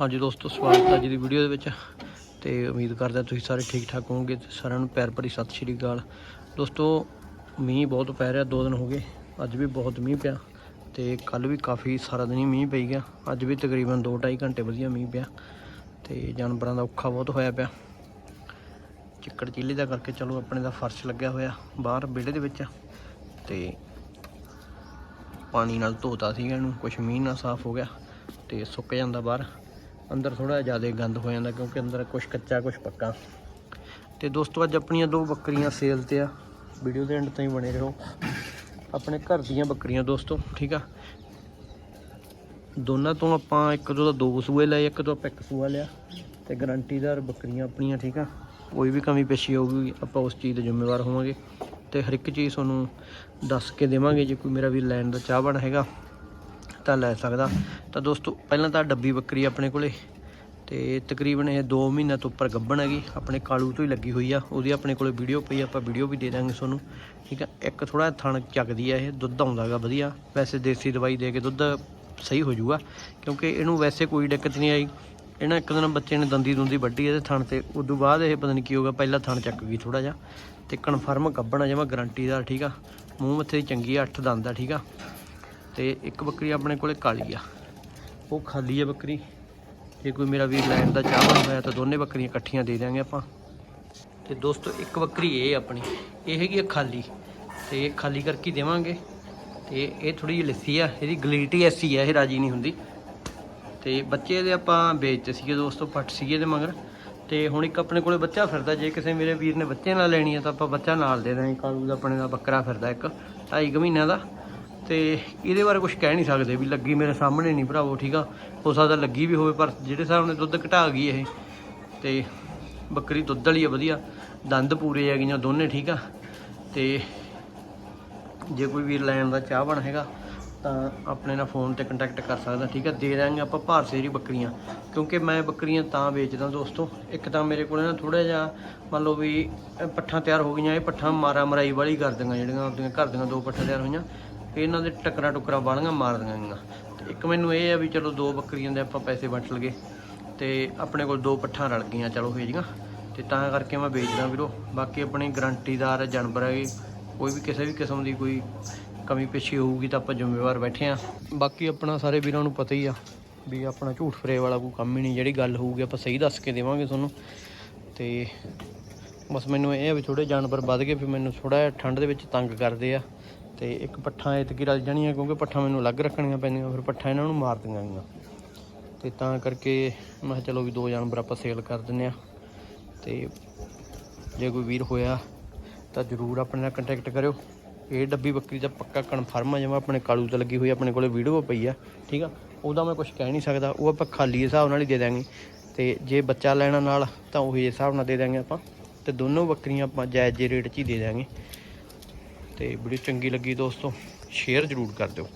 ਹਾਂਜੀ ਦੋਸਤੋ, ਸਵਾਗਤ ਹੈ ਜੀ ਦੀ ਵੀਡੀਓ ਦੇ ਵਿੱਚ ਤੇ ਉਮੀਦ ਕਰਦਾ ਤੁਸੀਂ ਸਾਰੇ ਠੀਕ ਠਾਕ ਹੋਵੋਗੇ ਤੇ ਸਾਰਿਆਂ ਨੂੰ ਪਿਆਰ ਭਰੀ ਸਤਿ ਸ਼੍ਰੀ ਅਕਾਲ। ਦੋਸਤੋ, ਮੀਂਹ ਬਹੁਤ ਪੈ ਰਿਹਾ, ਦੋ ਦਿਨ ਹੋ ਗਏ, ਅੱਜ ਵੀ ਬਹੁਤ ਮੀਂਹ ਪਿਆ ਤੇ ਕੱਲ ਵੀ ਕਾਫੀ ਸਾਰਾ ਦਿਨ ਹੀ ਮੀਂਹ ਪਈ ਗਿਆ। ਅੱਜ ਵੀ ਤਕਰੀਬਨ 2-2.5 ਘੰਟੇ ਵਧੀਆ ਮੀਂਹ ਪਿਆ ਤੇ ਜਾਨਵਰਾਂ ਦਾ ਔਖਾ ਬਹੁਤ ਹੋਇਆ ਪਿਆ। ਚਿੱਕੜ ਚੀਲੇ ਦਾ ਕਰਕੇ ਚਲੋ ਆਪਣੇ ਦਾ ਫਰਸ਼ ਲੱਗਿਆ ਹੋਇਆ ਬਾਹਰ ਵਿਹੜੇ ਦੇ ਵਿੱਚ ਤੇ ਪਾਣੀ ਨਾਲ ਧੋਤਾ ਸੀਗਾ ਇਹਨੂੰ, ਕੁਛ ਮੀਂਹ ਨਾਲ ਸਾਫ਼ ਹੋ ਗਿਆ ਤੇ ਸੁੱਕ ਜਾਂਦਾ ਬਾਹਰ। ਅੰਦਰ ਥੋੜਾ ਜ਼ਿਆਦਾ ਗੰਦ ਹੋ ਜਾਂਦਾ ਕਿਉਂਕਿ ਅੰਦਰ ਕੁਛ ਕੱਚਾ, ਕੁਛ ਪੱਕਾ। ਤੇ ਦੋਸਤੋ ਅੱਜ ਆਪਣੀਆਂ ਦੋ ਬੱਕਰੀਆਂ ਸੇਲ ਤੇ ਆ। ਵੀਡੀਓ ਦੇ ਐਂਡ ਤਾਈਂ ਬਣੇ ਰਹੋ। ਆਪਣੇ ਘਰ ਦੀਆਂ ਬੱਕਰੀਆਂ ਦੋਸਤੋ, ਠੀਕ ਆ? ਦੋਨਾਂ ਤੋਂ ਆਪਾਂ ਇੱਕ ਤੋਂ ਤਾਂ ਦੋ ਸੂਏ ਲਏ, ਇੱਕ ਤੋਂ ਆਪਾਂ ਇੱਕ ਸੂਆ ਲਿਆ। ਤੇ ਗਰੰਟੀਦਾਰ ਬੱਕਰੀਆਂ ਆਪਣੀਆਂ, ਠੀਕ ਆ? ਕੋਈ ਵੀ ਕਮੀ ਪੇਸ਼ੀ ਹੋਊਗੀ, ਆਪਾਂ ਉਸ ਚੀਜ਼ ਦੇ ਜ਼ਿੰਮੇਵਾਰ ਹੋਵਾਂਗੇ। ਤੇ ਹਰ ਇੱਕ ਚੀਜ਼ ਤੁਹਾਨੂੰ ਦੱਸ ਕੇ ਦੇਵਾਂਗੇ। ਜੇ ਕੋਈ ਮੇਰਾ ਵੀ ਲੈਣ ਦਾ ਚਾਹਵਾਨ ਹੈਗਾ ਤਾਂ ਲੈ ਸਕਦਾ। ਤਾਂ ਦੋਸਤੋ, ਪਹਿਲਾਂ ਤਾਂ ਡੱਬੀ ਬੱਕਰੀ ਆਪਣੇ ਕੋਲੇ। ਤੇ ਤਕਰੀਬਨ ਇਹ 2 ਮਹੀਨਿਆਂ ਤੋਂ ਉੱਪਰ ਗੱਭਣ ਹੈਗੀ। ਆਪਣੇ ਕਾਲੂ ਤੋਂ ਹੀ ਲੱਗੀ ਹੋਈ ਆ। ਉਹਦੀ ਆਪਣੇ ਕੋਲੇ ਵੀਡੀਓ ਪਈ, ਆਪਾਂ ਵੀਡੀਓ ਵੀ ਦੇ ਦਾਂਗੇ ਤੁਹਾਨੂੰ। ਠੀਕ ਆ? ਇੱਕ ਥੋੜਾ ਥਣ ਚੱਕਦੀ ਆ ਇਹ, ਦੁੱਧ ਆਉਂਦਾਗਾ ਵਧੀਆ। ਵੈਸੇ ਦੇਸੀ ਦਵਾਈ ਦੇ ਕੇ ਦੁੱਧ ਸਹੀ ਹੋ ਜਾਊਗਾ। ਕਿਉਂਕਿ ਇਹਨੂੰ ਵੈਸੇ ਕੋਈ ਦਿੱਕਤ ਨਹੀਂ ਆਈ। ਇਹਨਾਂ ਇੱਕ ਦਿਨ ਬੱਚੇ ਨੇ ਦੰਦੀ ਦੁੰਦੀ ਵੱਢੀ ਇਹਦੇ ਥਣ ਤੇ, ਉਦੋਂ ਬਾਅਦ ਇਹ ਪਤਾ ਨਹੀਂ ਕੀ ਹੋਗਾ ਪਹਿਲਾਂ ਥਣ ਚੱਕ ਗਈ ਥੋੜਾ ਜਿਹਾ। ਤੇ ਕਨਫਰਮ ਗੱਭਣਾ ਜਮਾ ਗਾਰੰਟੀਦਾਰ ਠੀਕ ਆ? ਮੂੰਹ ਮੱਥੇ ਚੰਗੀ ਆ 8 ਦੰਦ ਆ, ਠੀਕ ਆ? ਤੇ ਇੱਕ ਬੱਕਰੀ ਆਪਣੇ ਕੋਲੇ ਕਾਲੀ ਆ। ਉਹ ਖਾਲੀ ਆ ਬੱਕਰੀ। ਜੇ ਕੋਈ ਮੇਰਾ ਵੀਰ ਲੈਣ ਦਾ ਚਾਹਵਾਨ ਹੋਇਆ ਤਾਂ ਦੋਨੇ ਬੱਕਰੀਆਂ ਇਕੱਠੀਆਂ ਦੇ ਦਿਆਂਗੇ ਆਪਾਂ। ਤੇ ਦੋਸਤੋ, ਇੱਕ ਬੱਕਰੀ ਇਹ ਆਪਣੀ। ਇਹ ਹੈਗੀ ਆ ਖਾਲੀ। ਤੇ ਇਹ ਖਾਲੀ ਕਰਕੇ ਦੇਵਾਂਗੇ। ਤੇ ਇਹ ਥੋੜੀ ਜਿਹੀ ਲੱਸੀ ਆ। ਇਹਦੀ ਗਲੀਟੀ ਐਸੀ ਆ, ਇਹ ਰਾਜੀ ਨਹੀਂ ਹੁੰਦੀ। ਤੇ ਬੱਚੇ ਦੇ ਆਪਾਂ ਵੇਚਦੇ ਸੀਗੇ ਦੋਸਤੋ, ਪੱਟ ਸੀਗੇ ਇਹਦੇ ਮਗਰ। ਤੇ ਹੁਣ ਇੱਕ ਆਪਣੇ ਕੋਲੇ ਬੱਚਾ ਫਿਰਦਾ। ਜੇ ਕਿਸੇ ਮੇਰੇ ਵੀਰ ਨੇ ਬੱਚੇ ਨਾਲ ਲੈਣੀ ਆ ਤਾਂ ਆਪਾਂ ਬੱਚਾ ਨਾਲ ਦੇ ਦਾਂਗੇ ਕਾਲੂ ਦਾ ਆਪਣੇ ਦਾ ਬੱਕਰਾ ਫਿਰਦਾ ਇੱਕ। ਢਾਈ ਕੁ ਮਹੀਨਿਆਂ ਦਾ। ਤੇ ਇਹਦੇ ਬਾਰੇ ਕੁਝ ਕਹਿ ਨਹੀਂ ਸਕਦੇ ਵੀ ਲੱਗੀ ਮੇਰੇ ਸਾਹਮਣੇ ਨਹੀਂ ਭਰਾਵੋ, ਠੀਕ ਆ? ਹੋ ਸਕਦਾ ਲੱਗੀ ਵੀ ਹੋਵੇ, ਪਰ ਜਿਹੜੇ ਹਿਸਾਬ ਨਾਲ ਦੁੱਧ ਘਟਾ ਗਈ ਇਹ, ਤੇ ਬੱਕਰੀ ਦੁੱਧ ਵਾਲੀ ਆ, ਵਧੀਆ। ਦੰਦ ਪੂਰੇ ਹੈਗੀਆਂ ਦੋਨੇ, ਠੀਕ ਆ? ਤੇ ਜੇ ਕੋਈ ਵੀਰ ਲੈਣ ਦਾ ਚਾਹ ਬਣ ਹੈਗਾ, ਤਾਂ ਆਪਣੇ ਨਾਲ ਫੋਨ ਤੇ ਕੰਟੈਕਟ ਕਰ ਸਕਦਾ, ਠੀਕ ਹੈ ਦੇ ਦਾਂਗੇ ਆਪਾਂ ਭਾਰ ਸੇਰੀ ਬੱਕਰੀਆਂ, ਕਿਉਂਕਿ ਮੈਂ ਬੱਕਰੀਆਂ ਤਾਂ ਵੇਚਦਾ ਦੋਸਤੋ। ਇੱਕ ਤਾਂ ਮੇਰੇ ਕੋਲ ਨਾ ਥੋੜਾ ਜਿਹਾ, ਮੰਨ ਲਓ ਵੀ ਪੱਠਾਂ ਤਿਆਰ ਹੋ ਗਈਆਂ, ਇਹ ਪੱਠਾਂ ਮਾਰਾ ਮਰਾਈ ਵਾਲੀ ਕਰ ਦਿੰਗਾ, ਜਿਹੜੀਆਂ ਆਪਣੀਆਂ ਘਰ ਦੀਆਂ ਦੋ ਪੱਠਾਂ ਤਿਆਰ ਹੋਈਆਂ। ਇਹਨਾਂ ਦੇ ਟੱਕਰਾਂ ਟੁਕਰਾਂ ਬਾਲੀਆਂ ਮਾਰਦੀਆਂ ਗਈਆਂ। ਤੇ ਇੱਕ ਮੈਨੂੰ ਇਹ ਆ ਵੀ ਚਲੋ ਦੋ ਬੱਕਰੀਆਂ ਦੇ ਆਪਾਂ ਪੈਸੇ ਵੰਡ ਲਗੇ ਤੇ ਆਪਣੇ ਕੋਲ ਦੋ ਪੱਠਾਂ ਰਲ ਗਈਆਂ ਚਲੋ ਇਹ ਜੀਆਂ। ਤੇ ਤਾਂ ਕਰਕੇ ਮੈਂ ਵੇਚਦਾ ਵੀਰੋ। ਬਾਕੀ ਆਪਣੀ ਗਰੰਟੀਦਾਰ ਜਾਨਵਰ ਹੈਗੇ ਕੋਈ ਵੀ ਕਿਸੇ ਵੀ ਕਿਸਮ ਦੀ ਕੋਈ ਕਮੀ ਪੇਸ਼ੀ ਹੋਊਗੀ ਤਾਂ ਆਪਾਂ ਜ਼ਿੰਮੇਵਾਰ ਬੈਠੇ ਆ। ਬਾਕੀ ਆਪਣਾ ਸਾਰੇ ਵੀਰਾਂ ਨੂੰ ਪਤਾ ਹੀ ਆ ਵੀ ਆਪਣਾ ਝੂਠ ਫਰੇ ਵਾਲਾ ਕੋਈ ਕੰਮ ਹੀ ਨਹੀਂ। ਜਿਹੜੀ ਗੱਲ ਹੋਊਗੀ ਆਪਾਂ ਸਹੀ ਦੱਸ ਕੇ ਦੇਵਾਂਗੇ ਤੁਹਾਨੂੰ। ਤੇ ਬਸ ਮੈਨੂੰ ਇਹ ਆ ਵੀ ਥੋੜੇ ਜਾਨਵਰ ਵੱਧ ਗਏ, ਫਿਰ ਮੈਨੂੰ ਥੋੜਾ ਜਿਹਾ ਠੰਡ ਦੇ ਵਿੱਚ ਤੰਗ ਕਰਦੇ ਆ। ਤੇ ਇੱਕ ਪੱਠਾ ਐਤਕੀ ਰਲ ਜਾਣੀਆਂ ਕਿਉਂਕਿ ਪੱਠਾ ਮੈਨੂੰ ਅਲੱਗ ਰੱਖਣੀਆਂ ਪੈਂਦੀਆਂ, ਫਿਰ ਪੱਠਾ ਇਹਨਾਂ ਨੂੰ ਮਾਰ ਦਿੰਗਾਂ ਗੀਆਂ। ਤੇ ਤਾਂ ਕਰਕੇ ਮੈਂ ਕਿਹਾ ਚਲੋ ਵੀ ਦੋ ਜਾਨਵਰ ਆਪਾਂ ਸੇਲ ਕਰ ਦਿੰਨੇ ਆ ਤੇ ਜੇ ਕੋਈ ਵੀਰ ਹੋਇਆ ਤਾਂ ਜਰੂਰ ਆਪਣੇ ਨਾਲ ਕੰਟੈਕਟ ਕਰਿਓ। ਇਹ ਡੱਬੀ ਬੱਕਰੀ ਦਾ ਪੱਕਾ ਕਨਫਰਮ ਆ, ਜਿਵੇਂ ਆਪਣੇ ਕਾਲੂ ਤੇ ਲੱਗੀ ਹੋਈ ਆਪਣੇ ਕੋਲੇ ਵੀਡੀਓ ਪਈ ਆ, ਠੀਕ ਆ? ਉਹਦਾ ਮੈਂ ਕੁਝ ਕਹਿ ਨਹੀਂ ਸਕਦਾ, ਉਹ ਆਪਾਂ ਖਾਲੀ ਦੇ ਹਿਸਾਬ ਨਾਲ ਹੀ ਦੇ ਦਾਂਗੇ ਤੇ ਜੇ ਬੱਚਾ ਲੈਣਾ ਨਾਲ ਤਾਂ ਉਹੀ ਹਿਸਾਬ ਨਾਲ ਦੇ ਦਾਂਗੇ ਆਪਾਂ। ਤੇ ਦੋਨੋਂ ਬੱਕਰੀਆਂ ਆਪਾਂ ਜਾਇਜ਼ ਰੇਟ 'ਚ ਹੀ ਦੇ ਦਾਂਗੇ ਤੇ ਵੀਡੀਓ ਚੰਗੀ ਲੱਗੀ ਦੋਸਤੋ ਸ਼ੇਅਰ ਜ਼ਰੂਰ ਕਰ ਦਿਓ।